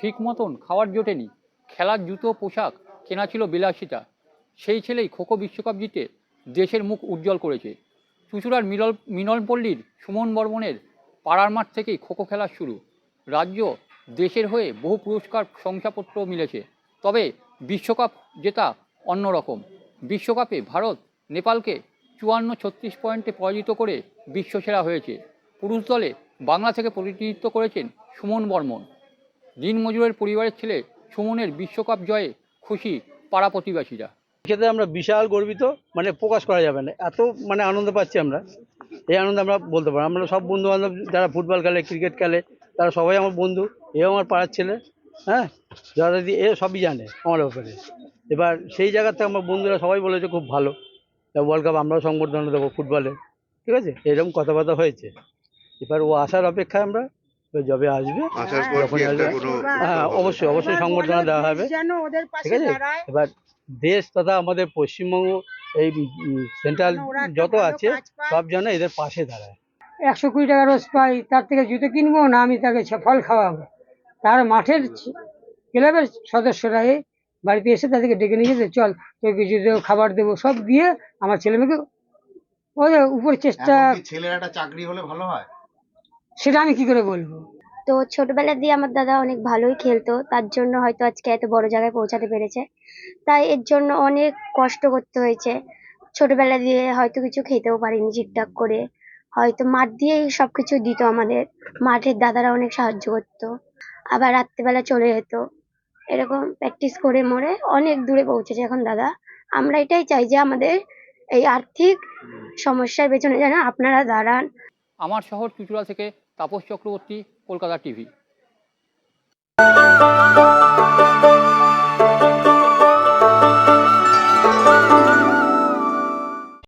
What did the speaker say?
ঠিক মতন খাওয়ার জোটেনি। খেলার জুতো পোশাক কেনা ছিল বিলাসিতা। সেই ছেলেই খোখো বিশ্বকাপ জিতে দেশের মুখ উজ্জ্বল করেছে। চুচুড়ার মিলল মিলনপল্লীর সুমন বর্মনের পাড়ার মাঠ থেকেই খোখো খেলা শুরু। রাজ্য দেশের হয়ে বহু পুরস্কার, শংসাপত্র মিলেছে। তবে বিশ্বকাপ জেতা অন্যরকম। বিশ্বকাপে ভারত, নেপালকে চুয়ান্ন ছত্রিশ পয়েন্টে পরাজিত করে বিশ্বসেরা হয়েছে। পুরুষ দলে বাংলা থেকে প্রতিনিধিত্ব করেছেন সুমন বর্মন। দিনমজুরের পরিবারের ছেলে সুমনের বিশ্বকাপ জয়ে খুশি পাড়া প্রতিবেশীরা ক্ষেত্রে আমরা বিশাল গর্বিত মানে প্রকাশ করা যাবে না। এত মানে আনন্দ পাচ্ছি আমরা। এই আনন্দ আমরা বলতে পারি আমরা সব বন্ধু বান্ধব যারা ফুটবল খেলে, ক্রিকেট খেলে, তারা সবাই আমার বন্ধু, এও আমার পাড়ার ছেলে হ্যাঁ? যারা এ সবই জানে আমার ব্যাপারে। এবার সেই জায়গা থেকে আমার বন্ধুরা সবাই বলেছে খুব ভালো। ওয়ার্ল্ড কাপ আমরাও সংবর্ধনা দেবো ফুটবলে ঠিক আছে? এরকম কথাবার্তা হয়েছে। এবার ও আসার অপেক্ষায় আমরা যবে আসবে। যখন আসবে হ্যাঁ অবশ্যই অবশ্যই সংবর্ধনা দেওয়া হবে। ঠিক আছে? এবার দেশ তথা আমাদের পশ্চিমবঙ্গ এই সেন্ট্রাল যত আছে সব যেন এদের পাশে দাঁড়ায়। একশো কুড়ি টাকা রোজ পাই তার থেকে জুতো কিনবো না আমি তাকে ফল খাওয়াবো? তার মাঠের ক্লাবের সদস্যরা এ বাড়িতে এসে তাদেরকে ডেকে নিয়ে যেতে চল তোকে জুতো খাবার দেবো সব দিয়ে আমার ছেলে মেয়েকে ওদের উপর চেষ্টা ছেলের একটা চাকরি হলে ভালো হয়? সেটা আমি কি করে বলব? তো ছোটবেলা দিয়ে আমার দাদা অনেক ভালোই খেলতো তার জন্য হয়তো আজকে এত বড় জায়গায় পৌঁছাতে পেরেছে। তাই এর জন্য অনেক কষ্ট করতে হয়েছে। ছোটবেলা দিয়ে হয়তো কিছু খেতেও পারিনি ঠিকঠাক করে। হয়তো মাঠ দিয়েই সব কিছু দিত আমাদের। মাঠের দাদারা অনেক সাহায্য করতো। আবার রাত্রেবেলা চলে যেত। এরকম প্র্যাকটিস করে মরে অনেক দূরে পৌঁছেছে এখন, দাদা। আমরা এটাই চাই যে আমাদের এই আর্থিক সমস্যার পেছনে যেন আপনারা দাঁড়ান। আমার শহর চুচুড়া থেকে তাপস চক্রবর্তী, কলকাতা টিভি